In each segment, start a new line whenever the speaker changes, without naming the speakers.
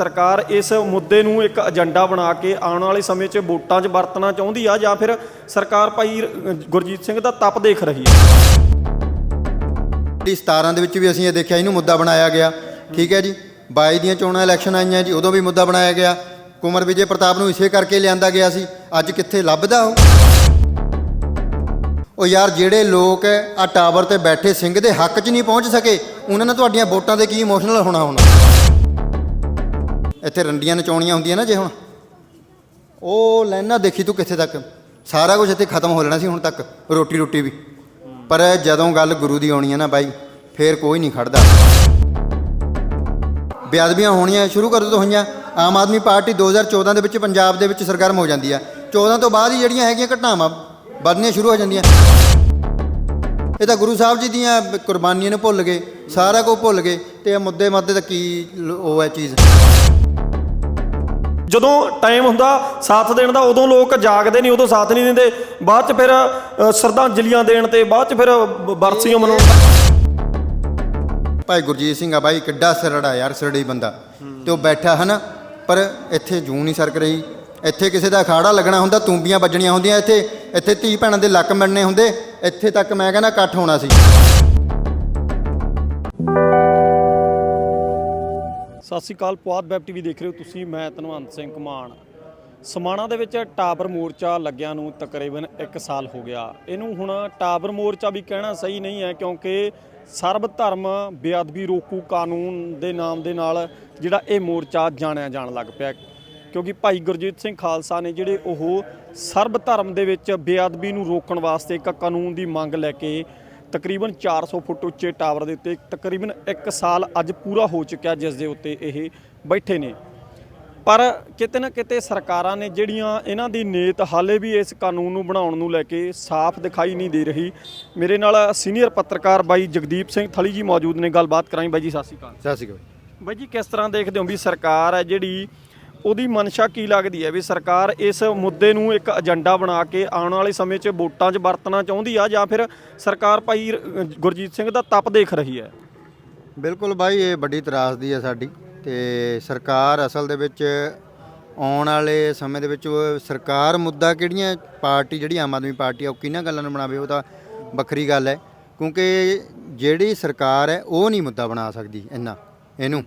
ਸਰਕਾਰ ਇਸ ਮੁੱਦੇ ਨੂੰ ਇੱਕ ਏਜੰਡਾ ਬਣਾ ਕੇ ਆਉਣ ਵਾਲੇ ਸਮੇਂ 'ਚ ਵੋਟਾਂ 'ਚ ਵਰਤਣਾ ਚਾਹੁੰਦੀ ਆ ਜਾਂ ਫਿਰ ਸਰਕਾਰ ਭਾਈ ਗੁਰਜੀਤ ਸਿੰਘ ਦਾ ਤਪ ਦੇਖ ਰਹੀ ਹੈ?
ਜਿਹੜੀ 17 ਦੇ ਵਿੱਚ ਵੀ ਅਸੀਂ ਇਹ ਦੇਖਿਆ, ਇਹਨੂੰ ਮੁੱਦਾ ਬਣਾਇਆ ਗਿਆ। ਠੀਕ ਹੈ ਜੀ? 22 ਦੀਆਂ ਚੋਣਾਂ ਇਲੈਕਸ਼ਨ ਆਈਆਂ ਜੀ, ਉਦੋਂ ਵੀ ਮੁੱਦਾ ਬਣਾਇਆ ਗਿਆ। ਕੁਮਰ ਵਿਜੇ ਪ੍ਰਤਾਪ ਨੂੰ ਇਸੇ ਕਰਕੇ ਲਿਆਂਦਾ ਗਿਆ ਸੀ। ਅੱਜ ਕਿੱਥੇ ਲੱਭਦਾ ਉਹ? ਉਹ ਯਾਰ, ਜਿਹੜੇ ਲੋਕ ਆ ਟਾਵਰ ਤੇ ਬੈਠੇ, ਸਿੰਘ ਦੇ ਹੱਕ 'ਚ ਨਹੀਂ ਪਹੁੰਚ ਸਕੇ, ਉਹਨਾਂ ਨੇ ਤੁਹਾਡੀਆਂ ਵੋਟਾਂ ਦੇ ਕੀ ਇਮੋਸ਼ਨਲ ਹੋਣਾ ਹੋਣਾ? ਇੱਥੇ ਰੰਡੀਆਂ ਨਚਾਉਣੀਆਂ ਹੁੰਦੀਆਂ ਨਾ ਜੇ ਹੁਣ। ਉਹ ਲੈਣਾ ਦੇਖੀ ਤੂੰ ਕਿੱਥੇ ਤੱਕ। ਸਾਰਾ ਕੁਝ ਇੱਥੇ ਖਤਮ ਹੋ ਜਾਣਾ ਸੀ ਹੁਣ ਤੱਕ ਰੋਟੀ ਰੋਟੀ ਵੀ। ਪਰ ਜਦੋਂ ਗੱਲ ਗੁਰੂ ਦੀ ਆਉਣੀ ਹੈ ਨਾ ਬਾਈ, ਫੇਰ ਕੋਈ ਨਹੀਂ ਖੜਦਾ। ਬੇਅਦਬੀਆਂ ਹੋਣੀਆਂ ਸ਼ੁਰੂ ਕਦੋਂ ਤੋਂ ਹੋਈਆਂ। ਆਮ ਆਦਮੀ ਪਾਰਟੀ 2014 ਦੇ ਵਿੱਚ ਪੰਜਾਬ ਦੇ ਵਿੱਚ ਸਰਗਰਮ ਹੋ ਜਾਂਦੀ ਆ। 14 ਤੋਂ ਬਾਅਦ ਹੀ ਜਿਹੜੀਆਂ ਹੈਗੀਆਂ ਘਟਨਾਵਾਂ, ਵੱਧਣੀਆਂ ਸ਼ੁਰੂ ਹੋ ਜਾਂਦੀਆਂ। ਇਹ ਤਾਂ ਗੁਰੂ ਸਾਹਿਬ ਜੀ ਦੀਆਂ ਕੁਰਬਾਨੀਆਂ ਨੂੰ ਭੁੱਲ ਗਏ, ਸਾਰਾ ਕੁਝ ਭੁੱਲ ਗਏ। ਤੇ ਇਹ ਮੁੱਦੇ ਮੱਦੇ ਤਾਂ ਕੀ ਉਹ ਹੈ ਚੀਜ਼।
ਜਦੋਂ ਟਾਈਮ ਹੁੰਦਾ ਸਾਥ ਦੇਣ ਦਾ, ਉਦੋਂ ਲੋਕ ਜਾਗਦੇ ਨਹੀਂ, ਉਦੋਂ ਸਾਥ ਨਹੀਂ ਦਿੰਦੇ। ਬਾਅਦ 'ਚ ਫਿਰ ਸ਼ਰਧਾਂਜਲੀਆਂ ਦੇਣ ਤੇ ਬਾਅਦ 'ਚ ਫਿਰ ਬਰਸੀਆਂ ਮਨਾਉਣ
ਭਾਈ ਗੁਰਜੀਤ ਸਿੰਘ ਆ ਬਾਈ, ਕਿੱਡਾ ਸਰੜਾ ਯਾਰ, ਸਿਰੜੀ ਬੰਦਾ। ਤੇ ਉਹ ਬੈਠਾ ਹਨਾ, ਪਰ ਇੱਥੇ ਜੂੰ ਨਹੀਂ ਸਰਕ ਰਹੀ। ਇੱਥੇ ਕਿਸੇ ਦਾ ਅਖਾੜਾ ਲੱਗਣਾ ਹੁੰਦਾ, ਤੂੰਬੀਆਂ ਵੱਜਣੀਆਂ ਹੁੰਦੀਆਂ ਇੱਥੇ। ਇੱਥੇ ਧੀ ਭੈਣਾਂ ਦੇ ਲੱਕ ਮਿਲਣੇ ਹੁੰਦੇ। ਇੱਥੇ ਤੱਕ ਮੈਂ ਕਹਿੰਦਾ ਇਕੱਠ ਹੋਣਾ ਸੀ।
ਸਤਿ ਸ਼੍ਰੀ ਅਕਾਲ, ਪੁਆਧ ਵੈਬ ਟੀਵੀ ਦੇਖ ਰਹੇ ਹੋ ਤੁਸੀਂ, ਮੈਂ ਧਨਵੰਤ ਸਿੰਘ ਕਮਾਨ ਸਮਾਣਾ ਦੇ ਵਿੱਚ ਟਾਵਰ ਮੋਰਚਾ ਲੱਗਿਆਂ ਨੂੰ ਤਕਰੀਬਨ 1 ਸਾਲ ਹੋ ਗਿਆ। ਇਹਨੂੰ ਹੁਣ ਟਾਵਰ ਮੋਰਚਾ ਵੀ ਕਹਿਣਾ ਸਹੀ ਨਹੀਂ ਹੈ, ਕਿਉਂਕਿ ਸਰਬ ਧਰਮ ਬੇਅਦਬੀ ਰੋਕੂ ਕਾਨੂੰਨ ਦੇ ਨਾਮ ਦੇ ਨਾਲ ਜਿਹੜਾ ਇਹ ਮੋਰਚਾ ਜਾਣਿਆ ਜਾਣ ਲੱਗ ਪਿਆ। ਕਿਉਂਕਿ ਭਾਈ ਗੁਰਜੀਤ ਸਿੰਘ ਖਾਲਸਾ ਨੇ ਜਿਹੜੇ ਉਹ ਸਰਬ ਧਰਮ ਦੇ ਵਿੱਚ ਬੇਅਦਬੀ ਨੂੰ ਰੋਕਣ ਵਾਸਤੇ ਇੱਕ ਕਾਨੂੰਨ ਦੀ ਮੰਗ ਲੈ ਕੇ ਤਕਰੀਬਨ 400 ਫੁੱਟ ਉੱਚੇ ਟਾਵਰ ਦੇ ਉੱਤੇ ਤਕਰੀਬਨ 1 ਸਾਲ ਅੱਜ ਪੂਰਾ ਹੋ ਚੁੱਕਿਆ ਜਿਸ ਦੇ ਉੱਤੇ ਇਹ ਬੈਠੇ ਨੇ। ਪਰ ਕਿਤੇ ਨਾ ਕਿਤੇ ਸਰਕਾਰਾਂ ਨੇ ਜਿਹੜੀਆਂ ਇਹਨਾਂ ਦੀ ਨੀਤ ਹਾਲੇ ਵੀ ਇਸ ਕਾਨੂੰਨ ਨੂੰ ਬਣਾਉਣ ਨੂੰ ਲੈ ਕੇ ਸਾਫ਼ ਦਿਖਾਈ ਨਹੀਂ ਦੇ ਰਹੀ ਮੇਰੇ ਨਾਲ ਸੀਨੀਅਰ ਪੱਤਰਕਾਰ ਬਾਈ ਜਗਦੀਪ ਸਿੰਘ ਥਲੀ ਜੀ ਮੌਜੂਦ ਨੇ। ਗੱਲਬਾਤ ਕਰਾਂਗੇ ਬਾਈ ਜੀ ਸਤਿ ਸ਼੍ਰੀ ਅਕਾਲ।
ਸਤਿ ਸ਼੍ਰੀ ਅਕਾਲ।
ਬਾਈ ਜੀ ਕਿਸ ਤਰ੍ਹਾਂ ਦੇਖਦੇ ਹੋ ਵੀ ਸਰਕਾਰ ਹੈ ਜਿਹੜੀ ਉਹਦੀ ਮਨਸ਼ਾ ਕੀ ਲੱਗਦੀ ਹੈ ਵੀ ਸਰਕਾਰ ਇਸ ਮੁੱਦੇ ਨੂੰ ਇੱਕ ਏਜੰਡਾ ਬਣਾ ਕੇ ਆਉਣ ਵਾਲੇ ਸਮੇਂ 'ਚ ਵੋਟਾਂ 'ਚ ਵਰਤਣਾ ਚਾਹੁੰਦੀ ਆ ਜਾਂ ਫਿਰ ਸਰਕਾਰ ਭਾਈ ਗੁਰਜੀਤ ਸਿੰਘ ਦਾ ਤਪ ਦੇਖ ਰਹੀ ਹੈ?
ਬਿਲਕੁਲ ਬਾਈ ਇਹ ਵੱਡੀ ਤਰਾਸਦੀ ਹੈ ਸਾਡੀ ਤੇ ਸਰਕਾਰ ਅਸਲ ਦੇ ਵਿੱਚ ਆਉਣ ਵਾਲੇ ਸਮੇਂ ਦੇ ਵਿੱਚ ਸਰਕਾਰ ਮੁੱਦਾ ਕਿਹੜੀਆਂ ਪਾਰਟੀ ਜਿਹੜੀ ਆਮ ਆਦਮੀ ਪਾਰਟੀ ਆ ਉਹ ਕਿਹਨਾਂ ਗੱਲਾਂ ਨੂੰ ਬਣਾਵੇ ਉਹ ਤਾਂ ਵੱਖਰੀ ਗੱਲ ਹੈ। ਕਿਉਂਕਿ ਜਿਹੜੀ ਸਰਕਾਰ ਹੈ ਉਹ ਨਹੀਂ ਮੁੱਦਾ ਬਣਾ ਸਕਦੀ ਇੰਨਾ ਇਹਨੂੰ।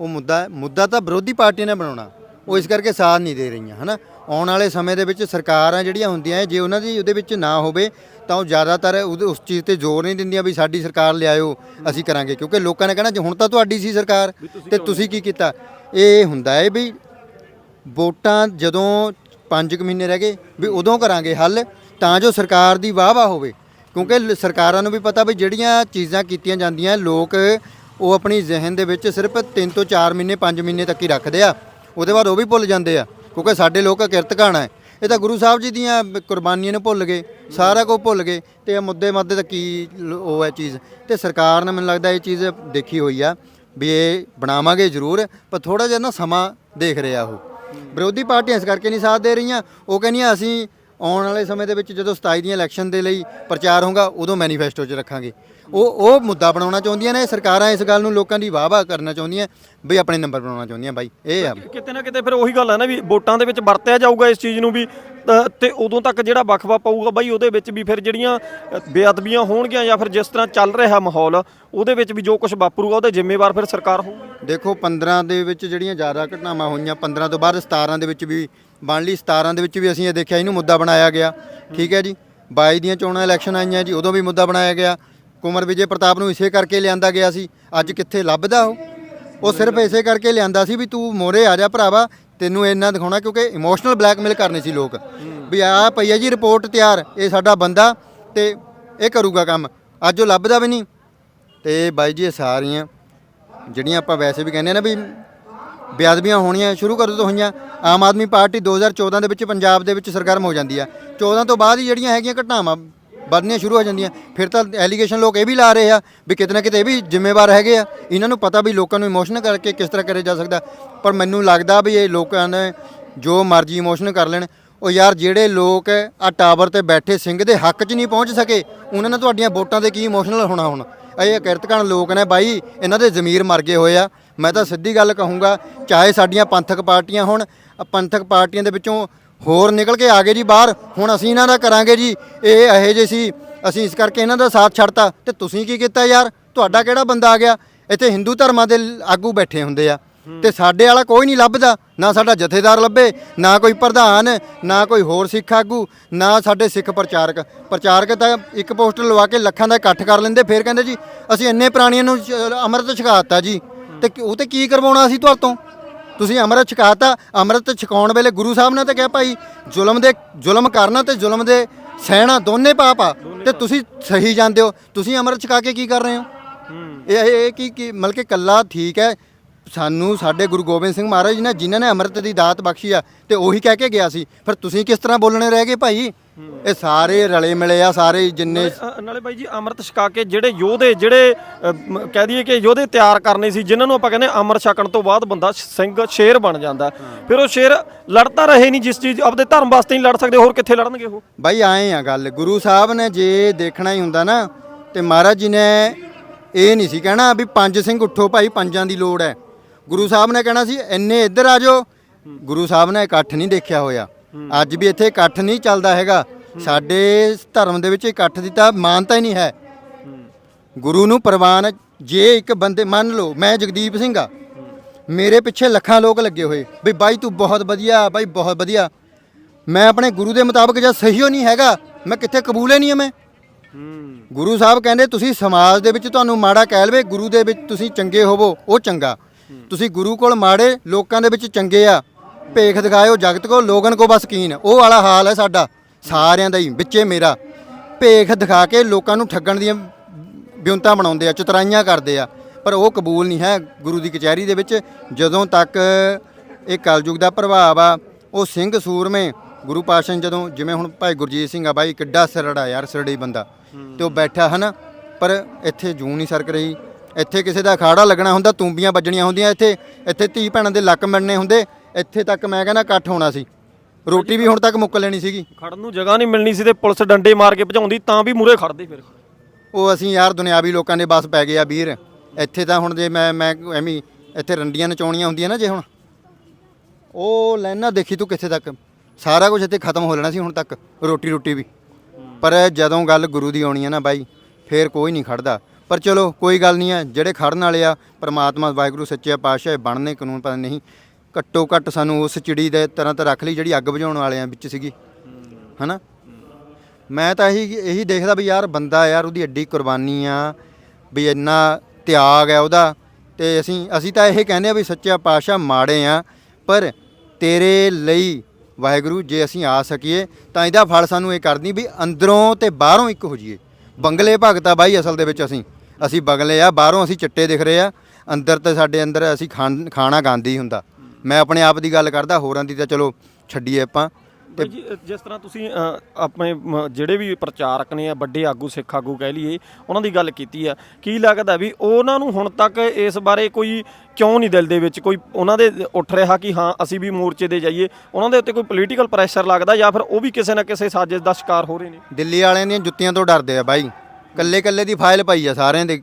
ਉਹ ਮੁੱਦਾ ਮੁੱਦਾ ਤਾਂ ਵਿਰੋਧੀ ਪਾਰਟੀਆਂ ਨੇ ਬਣਾਉਣਾ। ਉਹ ਇਸ ਕਰਕੇ ਸਾਥ ਨਹੀਂ ਦੇ ਰਹੀਆਂ ਹਨਾ? ਆਉਣ ਵਾਲੇ ਸਮੇਂ ਦੇ ਵਿੱਚ ਸਰਕਾਰਾਂ ਜਿਹੜੀਆਂ ਹੁੰਦੀਆਂ ਜੇ ਉਹਨਾਂ ਦੀ ਉਹਦੇ ਵਿੱਚ ਨਾ ਹੋਵੇ ਤਾਂ ਉਹ ਜ਼ਿਆਦਾਤਰ ਉਸ ਚੀਜ਼ ਤੇ ਜ਼ੋਰ ਨਹੀਂ ਦਿੰਦੀਆਂ ਵੀ ਸਾਡੀ ਸਰਕਾਰ ਲਿਆਇਓ ਅਸੀਂ ਕਰਾਂਗੇ। ਕਿਉਂਕਿ ਲੋਕਾਂ ਨੇ ਕਹਿਣਾ ਜੇ ਹੁਣ ਤਾਂ ਤੁਹਾਡੀ ਸੀ ਸਰਕਾਰ ਤੇ ਤੁਸੀਂ ਕੀ ਕੀਤਾ? ਇਹ ਹੁੰਦਾ ਹੈ ਵੀ ਵੋਟਾਂ ਜਦੋਂ 5 ਮਹੀਨੇ ਰਹਿ ਗਏ ਵੀ ਉਦੋਂ ਕਰਾਂਗੇ ਹੱਲ ਤਾਂ ਜੋ ਸਰਕਾਰ ਦੀ ਵਾਹ ਵਾਹ ਹੋਵੇ। ਕਿਉਂਕਿ ਸਰਕਾਰਾਂ ਨੂੰ ਵੀ ਪਤਾ ਵੀ ਜਿਹੜੀਆਂ ਚੀਜ਼ਾਂ ਕੀਤੀਆਂ ਜਾਂਦੀਆਂ ਲੋਕ ਉਹ ਆਪਣੀ ਜ਼ਿਹਨ ਦੇ ਵਿੱਚ ਸਿਰਫ 3 ਤੋਂ 4 ਮਹੀਨੇ 5 ਮਹੀਨੇ ਤੱਕ ਹੀ ਰੱਖਦੇ ਆ। ਉਹਦੇ ਬਾਅਦ ਉਹ ਵੀ ਭੁੱਲ ਜਾਂਦੇ ਆ, ਕਿਉਂਕਿ ਸਾਡੇ ਲੋਕ ਕਿਰਤ ਘਾਣਾ ਹੈ। ਇਹ ਤਾਂ ਗੁਰੂ ਸਾਹਿਬ ਜੀ ਦੀਆਂ ਕੁਰਬਾਨੀਆਂ ਨੂੰ ਭੁੱਲ ਗਏ, ਸਾਰਾ ਕੁਝ ਭੁੱਲ ਗਏ ਤੇ ਇਹ ਮੁੱਦੇ ਮੱਦੇ ਤਾਂ ਕੀ ਉਹ ਹੈ ਚੀਜ਼। ਤੇ ਸਰਕਾਰ ਨੇ ਮੈਨੂੰ ਲੱਗਦਾ ਇਹ ਚੀਜ਼ ਦੇਖੀ ਹੋਈ ਆ ਵੀ ਇਹ ਬਣਾਵਾਂਗੇ ਜ਼ਰੂਰ, ਪਰ ਥੋੜਾ ਜਿਹਾ ਨਾ ਸਮਾਂ ਦੇਖ ਰਿਹਾ ਉਹ। ਵਿਰੋਧੀ ਪਾਰਟੀਆਂ ਇਸ ਕਰਕੇ ਨਹੀਂ ਸਾਥ ਦੇ ਰਹੀਆਂ। ਉਹ ਕਹਿੰਦੀਆਂ ਅਸੀਂ ਆਉਣ ਵਾਲੇ ਸਮੇਂ ਦੇ ਵਿੱਚ ਜਦੋਂ 27 ਦੀਆਂ ਇਲੈਕਸ਼ਨ ਦੇ ਲਈ ਪ੍ਰਚਾਰ ਹੋਊਗਾ, ਉਦੋਂ ਮੈਨੀਫੈਸਟੋ 'ਚ ਰੱਖਾਂਗੇ। ਉਹ ਉਹ ਮੁੱਦਾ ਬਣਾਉਣਾ ਚਾਹੁੰਦੀਆਂ ਨੇ, ਸਰਕਾਰਾਂ ਇਸ ਗੱਲ ਨੂੰ ਲੋਕਾਂ ਦੀ ਵਾਹ-ਵਾਹ ਕਰਨਾ ਚਾਹੁੰਦੀਆਂ, ਵੀ ਆਪਣੇ ਨੰਬਰ ਬਣਾਉਣਾ ਚਾਹੁੰਦੀਆਂ ਬਾਈ, ਇਹ ਆ।
ਕਿਤੇ ਨਾ ਕਿਤੇ ਫਿਰ ਉਹੀ ਗੱਲ ਹੈ ਨਾ ਵੀ ਵੋਟਾਂ ਦੇ ਵਿੱਚ ਵਰਤਿਆ ਜਾਊਗਾ ਇਸ ਚੀਜ਼ ਨੂੰ ਵੀ ਤੇ ਉਦੋਂ ਤੱਕ ਜਿਹੜਾ ਵਕਫਾ ਪਊਗਾ ਬਾਈ ਉਹਦੇ ਵਿੱਚ ਵੀ ਫਿਰ ਜਿਹੜੀਆਂ ਬੇਅਦਬੀਆਂ ਹੋਣਗੀਆਂ ਜਾਂ ਫਿਰ ਜਿਸ ਤਰ੍ਹਾਂ ਚੱਲ ਰਿਹਾ ਮਾਹੌਲ, ਉਹਦੇ ਵਿੱਚ ਵੀ ਜੋ ਕੁਝ ਵਾਪਰੂਗਾ ਉਹਦੇ ਜ਼ਿੰਮੇਵਾਰ ਫਿਰ ਸਰਕਾਰ ਹੋਊਗੀ।
ਦੇਖੋ 15 ਦੇ ਵਿੱਚ ਜਿਹੜੀਆਂ ਜ਼ਿਆਦਾ ਘਟਨਾਵਾਂ ਹੋਈਆਂ 15 ਤੋਂ ਬਾਅਦ 17 ਦੇ ਵਿੱਚ ਵੀ ਬਣ ਲਈ 17 ਦੇ ਵਿੱਚ ਵੀ ਅਸੀਂ ਇਹ ਦੇਖਿਆ ਇਹਨੂੰ ਮੁੱਦਾ ਬਣਾਇਆ ਗਿਆ। ਠੀਕ ਹੈ ਜੀ? 22 ਦੀਆਂ ਚੋਣਾਂ ਇਲੈਕਸ਼ਨ ਆਈਆਂ ਜੀ, ਉਦੋਂ ਵੀ ਮੁੱਦਾ ਬਣਾਇਆ ਗਿਆ। ਕੁਮਰ ਵਿਜੇ ਪ੍ਰਤਾਪ ਨੂੰ ਇਸੇ ਕਰਕੇ ਲਿਆਂਦਾ ਗਿਆ ਸੀ। ਅੱਜ ਕਿੱਥੇ ਲੱਭਦਾ ਉਹ? ਉਹ ਸਿਰਫ ਇਸੇ ਕਰਕੇ ਲਿਆਂਦਾ ਸੀ ਵੀ ਤੂੰ ਮੋਰੇ ਆ ਜਾ ਭਰਾਵਾ ਤੈਨੂੰ ਇੰਨਾ ਦਿਖਾਉਣਾ ਕਿਉਂਕਿ ਇਮੋਸ਼ਨਲ ਬਲੈਕਮੇਲ ਕਰਨੇ ਸੀ ਲੋਕ। ਵੀ ਆ ਪਈ ਹੈ ਜੀ ਰਿਪੋਰਟ ਤਿਆਰ, ਇਹ ਸਾਡਾ ਬੰਦਾ ਤੇ ਇਹ ਕਰੂਗਾ ਕੰਮ। ਅੱਜ ਉਹ ਲੱਭਦਾ ਵੀ ਨਹੀਂ। ਤੇ ਬਾਈ ਜੀ ਇਹ ਸਾਰੀਆਂ ਜਿਹੜੀਆਂ ਆਪਾਂ ਵੈਸੇ ਵੀ ਕਹਿੰਦੇ ਆ ਨਾ ਵੀ ਬੇਅਦਬੀਆਂ ਹੋਣੀਆਂ ਸ਼ੁਰੂ ਕਦੋਂ ਤੋਂ ਹੋਈਆਂ। ਆਮ ਆਦਮੀ ਪਾਰਟੀ 2014 ਦੇ ਵਿੱਚ ਪੰਜਾਬ ਦੇ ਵਿੱਚ ਸਰਗਰਮ ਹੋ ਜਾਂਦੀ ਆ। 14 ਤੋਂ ਬਾਅਦ ਹੀ ਜਿਹੜੀਆਂ ਹੈਗੀਆਂ ਘਟਨਾਵਾਂ ਵੱਧਣੀਆਂ ਸ਼ੁਰੂ ਹੋ ਜਾਂਦੀਆਂ। ਫਿਰ ਤਾਂ ਐਲੀਗੇਸ਼ਨ ਲੋਕ ਇਹ ਵੀ ਲਾ ਰਹੇ ਆ ਵੀ ਕਿਤੇ ਨਾ ਕਿਤੇ ਇਹ ਵੀ ਜ਼ਿੰਮੇਵਾਰ ਹੈਗੇ ਆ। ਇਹਨਾਂ ਨੂੰ ਪਤਾ ਵੀ ਲੋਕਾਂ ਨੂੰ ਇਮੋਸ਼ਨ ਕਰਕੇ ਕਿਸ ਤਰ੍ਹਾਂ ਕਰਿਆ ਜਾ ਸਕਦਾ। ਪਰ ਮੈਨੂੰ ਲੱਗਦਾ ਵੀ ਇਹ ਲੋਕਾਂ ਨੇ ਜੋ ਮਰਜ਼ੀ ਇਮੋਸ਼ਨ ਕਰ ਲੈਣ। ਉਹ ਯਾਰ ਜਿਹੜੇ ਲੋਕ ਆ ਟਾਵਰ ਤੇ ਬੈਠੇ ਸਿੰਘ ਦੇ ਹੱਕ 'ਚ ਨਹੀਂ ਪਹੁੰਚ ਸਕੇ, ਉਹਨਾਂ ਨੇ ਤੁਹਾਡੀਆਂ ਵੋਟਾਂ ਦੇ ਕੀ ਇਮੋਸ਼ਨਲ ਹੋਣਾ ਹੁਣ? ਇਹ ਕਿਰਤਕਣ ਲੋਕ ਨੇ ਬਾਈ, ਇਹਨਾਂ ਦੇ ਜ਼ਮੀਰ ਮਰ ਗਏ ਹੋਏ ਆ। ਮੈਂ ਤਾਂ ਸਿੱਧੀ ਗੱਲ ਕਹੂੰਗਾ, ਚਾਹੇ ਸਾਡੀਆਂ ਪੰਥਕ ਪਾਰਟੀਆਂ ਹੋਣ, ਪੰਥਕ ਪਾਰਟੀਆਂ ਦੇ ਵਿੱਚੋਂ ਹੋਰ ਨਿਕਲ ਕੇ ਆ ਗਏ ਜੀ ਬਾਹਰ। ਹੁਣ ਅਸੀਂ ਇਹਨਾਂ ਦਾ ਕਰਾਂਗੇ ਜੀ। ਇਹ ਇਹੋ ਜਿਹੇ ਸੀ। ਅਸੀਂ ਇਸ ਕਰਕੇ ਇਹਨਾਂ ਦਾ ਸਾਥ ਛੱਡਤਾ। ਤੇ ਤੁਸੀਂ ਕੀ ਕੀਤਾ ਯਾਰ? ਤੁਹਾਡਾ ਕਿਹੜਾ ਬੰਦਾ ਆ ਗਿਆ? ਇੱਥੇ ਹਿੰਦੂ ਧਰਮਾਂ ਦੇ ਆਗੂ ਬੈਠੇ ਹੁੰਦੇ ਆ। ਤੇ ਸਾਡੇ ਵਾਲਾ ਕੋਈ ਨਹੀਂ ਲੱਭਦਾ। ਨਾ ਸਾਡਾ ਜਥੇਦਾਰ ਲੱਭੇ, ਨਾ ਕੋਈ ਪ੍ਰਧਾਨ, ਨਾ ਕੋਈ ਹੋਰ ਸਿੱਖ ਆਗੂ, ਨਾ ਸਾਡੇ ਸਿੱਖ ਪ੍ਰਚਾਰਕ। ਪ੍ਰਚਾਰਕ ਤਾਂ ਇੱਕ ਪੋਸਟਰ ਲਵਾ ਕੇ ਲੱਖਾਂ ਦਾ ਇਕੱਠ ਕਰ ਲੈਂਦੇ। ਫਿਰ ਕਹਿੰਦੇ ਜੀ, ਅਸੀਂ ਇੰਨੇ ਪ੍ਰਾਣੀਆਂ ਨੂੰ ਸ਼- ਅੰਮ੍ਰਿਤ ਛਕਾਤਾ ਜੀ। ਤੇ ਉਹ ਤੇ ਕੀ ਕਰਵਾਉਣਾ ਅਸੀਂ ਤੁਹਾਡੇ ਤੋਂ? ਤੁਸੀਂ ਅੰਮ੍ਰਿਤ ਛਕਾਤਾ ਅੰਮ੍ਰਿਤ ਛਕਾਉਣ ਵੇਲੇ ਗੁਰੂ ਸਾਹਿਬ ਨੇ ਤਾਂ ਕਿਹਾ ਭਾਈ ਜ਼ੁਲਮ ਦੇ ਜ਼ੁਲਮ ਕਰਨਾ ਤੇ ਜ਼ੁਲਮ ਦੇ ਸਹਿਣਾ ਦੋਨੇ ਪਾਪ ਆ ਤੇ ਤੁਸੀਂ ਸਹੀ ਜਾਂਦੇ ਹੋ। ਤੁਸੀਂ ਅੰਮ੍ਰਿਤ ਛਕਾ ਕੇ ਕੀ ਕਰ ਰਹੇ ਹੋ? ਇਹ ਇਹ ਕੀ ਕੀ ਮਤਲਬ ਕਿ ਕੱਲਾ ਠੀਕ ਹੈ। ਸਾਨੂੰ ਸਾਡੇ ਗੁਰੂ ਗੋਬਿੰਦ ਸਿੰਘ ਮਹਾਰਾਜ ਜੀ ਨੇ ਜਿਨ੍ਹਾਂ ਨੇ ਅੰਮ੍ਰਿਤ ਦੀ ਦਾਤ ਬਖਸ਼ੀ ਆ ਤੇ ਉਹੀ ਕਹਿ ਕੇ ਗਿਆ ਸੀ। ਫਿਰ ਤੁਸੀਂ ਕਿਸ ਤਰ੍ਹਾਂ ਬੋਲਣੇ ਰਹਿ ਗਏ ਭਾਈ? ਇਹ ਸਾਰੇ ਰਲੇ ਮਿਲੇ ਆ ਸਾਰੇ ਜਿੰਨੇ
ਅ, ਨਾਲੇ ਬਾਈ ਜੀ ਅੰਮ੍ਰਿਤ ਛਕਾ ਕੇ ਜਿਹੜੇ ਯੋਧੇ ਜਿਹੜੇ ਅ, ਮ, ਕਹਿ ਦਈਏ ਕਿ ਯੋਧੇ ਤਿਆਰ ਕਰਨੇ ਸੀ ਜਿਨ੍ਹਾਂ ਨੂੰ ਆਪਾਂ ਕਹਿੰਦੇ ਅੰਮ੍ਰਿਤ ਛਕਣ ਤੋਂ ਬਾਅਦ ਬੰਦਾ ਸਿੰਘ ਸ਼ੇਰ ਬਣ ਜਾਂਦਾ। ਫਿਰ ਉਹ ਸ਼ੇਰ ਲੜਤਾ ਰਹੇ ਨਹੀਂ ਜਿਸ ਚੀਜ਼ ਆਪਦੇ ਧਰਮ ਵਾਸਤੇ ਨਹੀਂ ਲੜ ਸਕਦੇ ਹੋਰ ਕਿੱਥੇ ਲੜਨਗੇ ਉਹ?
ਬਾਈ ਆਏ ਆ ਗੱਲ ਗੁਰੂ ਸਾਹਿਬ ਨੇ ਜੇ ਦੇਖਣਾ ਹੀ ਹੁੰਦਾ ਨਾ ਤੇ ਮਹਾਰਾਜ ਜੀ ਨੇ ਇਹ ਨਹੀਂ ਸੀ ਕਹਿਣਾ ਵੀ ਪੰਜ ਸਿੰਘ ਉੱਠੋ ਭਾਈ ਪੰਜਾਂ ਦੀ ਲੋੜ ਹੈ। ਗੁਰੂ ਸਾਹਿਬ ਨੇ ਕਹਿਣਾ ਸੀ ਇੰਨੇ ਇੱਧਰ ਆ ਜਾਓ। ਗੁਰੂ ਸਾਹਿਬ ਨੇ ਇਕੱਠ ਨਹੀਂ ਦੇਖਿਆ ਹੋਇਆ। ਅੱਜ ਵੀ ਇੱਥੇ ਇਕੱਠ ਨਹੀਂ ਚੱਲਦਾ ਹੈਗਾ। ਸਾਡੇ ਧਰਮ ਦੇ ਵਿੱਚ ਇਕੱਠ ਦੀ ਤਾਂ ਮਾਨਤਾ ਹੀ ਨਹੀਂ ਹੈ। ਗੁਰੂ ਨੂੰ ਪ੍ਰਵਾਨ ਜੇ ਇੱਕ ਬੰਦੇ, ਮੰਨ ਲਓ, ਮੈਂ ਜਗਦੀਪ ਸਿੰਘ ਆ। ਮੇਰੇ ਪਿੱਛੇ ਲੱਖਾਂ ਲੋਕ ਲੱਗੇ ਹੋਏ। ਵੀ ਬਾਈ ਤੂੰ ਬਹੁਤ ਵਧੀਆ, ਬਾਈ ਬਹੁਤ ਵਧੀਆ। ਮੈਂ ਆਪਣੇ ਗੁਰੂ ਦੇ ਮੁਤਾਬਕ ਜੇ ਸਹੀ ਹੋ ਨਹੀਂ ਹੈਗਾ। ਮੈਂ ਕਿੱਥੇ ਕਬੂਲੇ ਨਹੀਂ ਆ ਮੈਂ। ਗੁਰੂ ਸਾਹਿਬ ਕਹਿੰਦੇ, ਤੁਸੀਂ ਸਮਾਜ ਦੇ ਵਿੱਚ ਤੁਹਾਨੂੰ ਮਾੜਾ ਕਹਿ ਲਵੇ, ਗੁਰੂ ਦੇ ਵਿੱਚ ਤੁਸੀਂ ਚੰਗੇ ਹੋਵੋ, ਉਹ ਚੰਗਾ। ਤੁਸੀਂ ਗੁਰੂ ਕੋਲ ਮਾੜੇ ਲੋਕਾਂ ਦੇ ਵਿੱਚ ਚੰਗੇ ਆ। ਭੇਖ ਦਿਖਾਇਓ ਜਗਤ ਕੋ, ਲੋਗਨ ਕੋ ਬਸ ਕੀਨ। ਉਹ ਵਾਲਾ ਹਾਲ ਹੈ ਸਾਡਾ, ਸਾਰਿਆਂ ਦਾ ਹੀ, ਵਿੱਚੇ ਮੇਰਾ। ਭੇਖ ਦਿਖਾ ਕੇ ਲੋਕਾਂ ਨੂੰ ਠੱਗਣ ਦੀਆਂ ਬਿਉਂਤਾਂ ਬਣਾਉਂਦੇ ਆ, ਚਤਰਾਈਆਂ ਕਰਦੇ ਆ। ਪਰ ਉਹ ਕਬੂਲ ਨਹੀਂ ਹੈ ਗੁਰੂ ਦੀ ਕਚਹਿਰੀ ਦੇ ਵਿੱਚ। ਜਦੋਂ ਤੱਕ ਇਹ ਕਲਯੁਗ ਦਾ ਪ੍ਰਭਾਵ ਆ, ਉਹ ਸਿੰਘ ਸੂਰਮੇ, ਗੁਰੂ ਪਾਤਸ਼ਾਹ ਜਦੋਂ, ਜਿਵੇਂ ਹੁਣ ਭਾਈ ਗੁਰਜੀਤ ਸਿੰਘ ਆ ਬਾਈ, ਕਿੱਡਾ ਸਰੜਾ ਯਾਰ, ਸਿਰੜੀ ਬੰਦਾ। ਤੇ ਉਹ ਬੈਠਾ ਹਨਾ, ਪਰ ਇੱਥੇ ਜੂੰ ਨਹੀਂ ਸਰਕ ਰਹੀ। ਇੱਥੇ ਕਿਸੇ ਦਾ ਅਖਾੜਾ ਲੱਗਣਾ ਹੁੰਦਾ, ਤੂੰਬੀਆਂ ਵੱਜਣੀਆਂ ਹੁੰਦੀਆਂ ਇੱਥੇ। ਇੱਥੇ ਧੀ ਭੈਣਾਂ ਦੇ ਲੱਕ ਮੰਨਣੇ ਹੁੰਦੇ। ਇੱਥੇ ਤੱਕ ਮੈਂ ਕਹਿੰਦਾ ਇਕੱਠ ਹੋਣਾ ਸੀ। ਰੋਟੀ ਵੀ ਹੁਣ ਤੱਕ ਮੁੱਕ ਲੈਣੀ ਸੀਗੀ।
ਖੜਨ ਨੂੰ ਜਗ੍ਹਾ ਨਹੀਂ ਮਿਲਣੀ ਸੀ ਤੇ ਪੁਲਿਸ ਡੰਡੇ ਮਾਰ ਕੇ ਭਜਾਉਂਦੀ ਤਾਂ ਵੀ ਮੂਰੇ ਖੜਦੇ ਫਿਰ।
ਉਹ ਅਸੀਂ ਯਾਰ ਦੁਨਿਆਵੀ ਲੋਕਾਂ ਦੇ ਬਸ ਪੈ ਗਏ ਆ ਵੀਰ। ਇੱਥੇ ਤਾਂ ਹੁਣ ਜੇ ਮੈਂ ਮੈਂ ਐਵੇਂ ਇੱਥੇ ਰੰਡੀਆਂ ਨਚਾਉਣੀਆਂ ਹੁੰਦੀਆਂ ਨਾ ਜੇ ਹੁਣ। ਉਹ ਲੈਣਾ ਦੇਖੀ ਤੂੰ ਕਿੱਥੇ ਤੱਕ। ਸਾਰਾ ਕੁਝ ਇੱਥੇ ਖਤਮ ਹੋ ਲੈਣਾ ਸੀ ਹੁਣ ਤੱਕ ਰੋਟੀ ਰੋਟੀ ਵੀ। ਪਰ ਜਦੋਂ ਗੱਲ ਗੁਰੂ ਦੀ ਆਉਣੀ ਹੈ ਨਾ ਬਾਈ ਫੇਰ ਕੋਈ ਨਹੀਂ ਖੜਦਾ। ਪਰ ਚਲੋ ਕੋਈ ਗੱਲ ਨਹੀਂ ਹੈ ਜਿਹੜੇ ਖੜਨ ਵਾਲੇ ਆ ਪ੍ਰਮਾਤਮਾ ਵਾਹਿਗੁਰੂ ਸੱਚੇ ਪਾਤਸ਼ਾਹ ਬਣਨੇ ਕਾਨੂੰਨ ਪਤਾ ਨਹੀਂ ਘੱਟੋ ਘੱਟ ਸਾਨੂੰ ਉਸ ਚਿੜੀ ਦੇ ਤਰ੍ਹਾਂ ਤਾਂ ਰੱਖ ਲਈ ਜਿਹੜੀ ਅੱਗ ਬੁਝਾਉਣ ਵਾਲਿਆਂ ਵਿੱਚ ਸੀਗੀ। ਹਨਾ? ਮੈਂ ਤਾਂ ਇਹੀ ਇਹੀ ਦੇਖਦਾ ਵੀ ਯਾਰ ਬੰਦਾ ਯਾਰ ਉਹਦੀ ਐਡੀ ਕੁਰਬਾਨੀ ਆ, ਵੀ ਇੰਨਾ ਤਿਆਗ ਹੈ ਉਹਦਾ। ਤੇ ਅਸੀਂ ਅਸੀਂ ਤਾਂ ਇਹ ਕਹਿੰਦੇ ਆ ਵੀ ਸੱਚਾ ਪਾਤਸ਼ਾਹ ਮਾੜੇ ਆ, ਪਰ ਤੇਰੇ ਲਈ ਵਾਹਿਗੁਰੂ ਜੇ ਅਸੀਂ ਆ ਸਕੀਏ, ਤਾਂ ਇਹਦਾ ਫਲ ਸਾਨੂੰ ਇਹ ਕਰਦੀ ਵੀ ਅੰਦਰੋਂ ਤੇ ਬਾਹਰੋਂ ਇੱਕ ਹੋ ਜਾਈਏ। ਬੰਗਲੇ ਭਗਤਾ ਬਾਈ ਅਸਲ ਦੇ ਵਿੱਚ ਅਸੀਂ। ਅਸੀਂ ਬਗਲੇ ਆ, ਬਾਹਰੋਂ ਅਸੀਂ ਚਿੱਟੇ ਦਿਖ ਰਹੇ ਆ। ਅੰਦਰ ਤੇ ਸਾਡੇ ਅੰਦਰ ਅਸੀਂ ਖਾਣ- ਖਾਣਾ ਗਾਂਦੀ ਹੁੰਦਾ। ਮੈਂ ਆਪਣੇ ਆਪ ਦੀ ਗੱਲ ਕਰਦਾ ਹੋਰਾਂ ਦੀ ਤਾਂ ਚਲੋ ਛੱਡੀਏ ਆਪਾਂ।
ਜੀ ਅ, ਜਿਸ ਤਰ੍ਹਾਂ ਤੁਸੀਂ ਅ, ਆਪਣੇ ਮ, ਜਿਹੜੇ ਵੀ ਪ੍ਰਚਾਰਕ ਨੇ ਆ ਵੱਡੇ ਆਗੂ ਸਿੱਖ ਆਗੂ ਕਹਿ ਲਈਏ ਉਹਨਾਂ ਦੀ ਗੱਲ ਕੀਤੀ ਆ। ਕੀ ਲੱਗਦਾ ਵੀ ਉਹਨਾਂ ਨੂੰ ਹੁਣ ਤੱਕ ਇਸ ਬਾਰੇ ਕੋਈ ਕਿਉਂ ਨਹੀਂ ਦਿਲ ਦੇ ਵਿੱਚ? ਕੋਈ ਉਹਨਾਂ ਦੇ ਉੱਠ ਰਿਹਾ ਕਿ ਹਾਂ ਅਸੀਂ ਵੀ ਮੋਰਚੇ ਦੇ ਜਾਈਏ। ਉਹਨਾਂ ਦੇ ਉੱਤੇ ਕੋਈ ਪੋਲੀਟੀਕਲ ਪ੍ਰੈਸ਼ਰ ਲੱਗਦਾ ਜਾਂ ਫਿਰ ਉਹ ਵੀ ਕਿਸੇ ਨਾ ਕਿਸੇ ਸਾਜ਼ਿਸ਼ ਦਾ ਸ਼ਿਕਾਰ ਹੋ ਰਹੇ ਨੇ?
ਦਿੱਲੀ ਵਾਲਿਆਂ ਦੀਆਂ ਜੁੱਤੀਆਂ ਤੋਂ ਡਰਦੇ ਆ ਬਾਈ। ਕੱਲੇ ਕੱਲੇ ਦੀ ਫਾਈਲ ਪਈ ਆ ਸਾਰਿਆਂ ਦੇ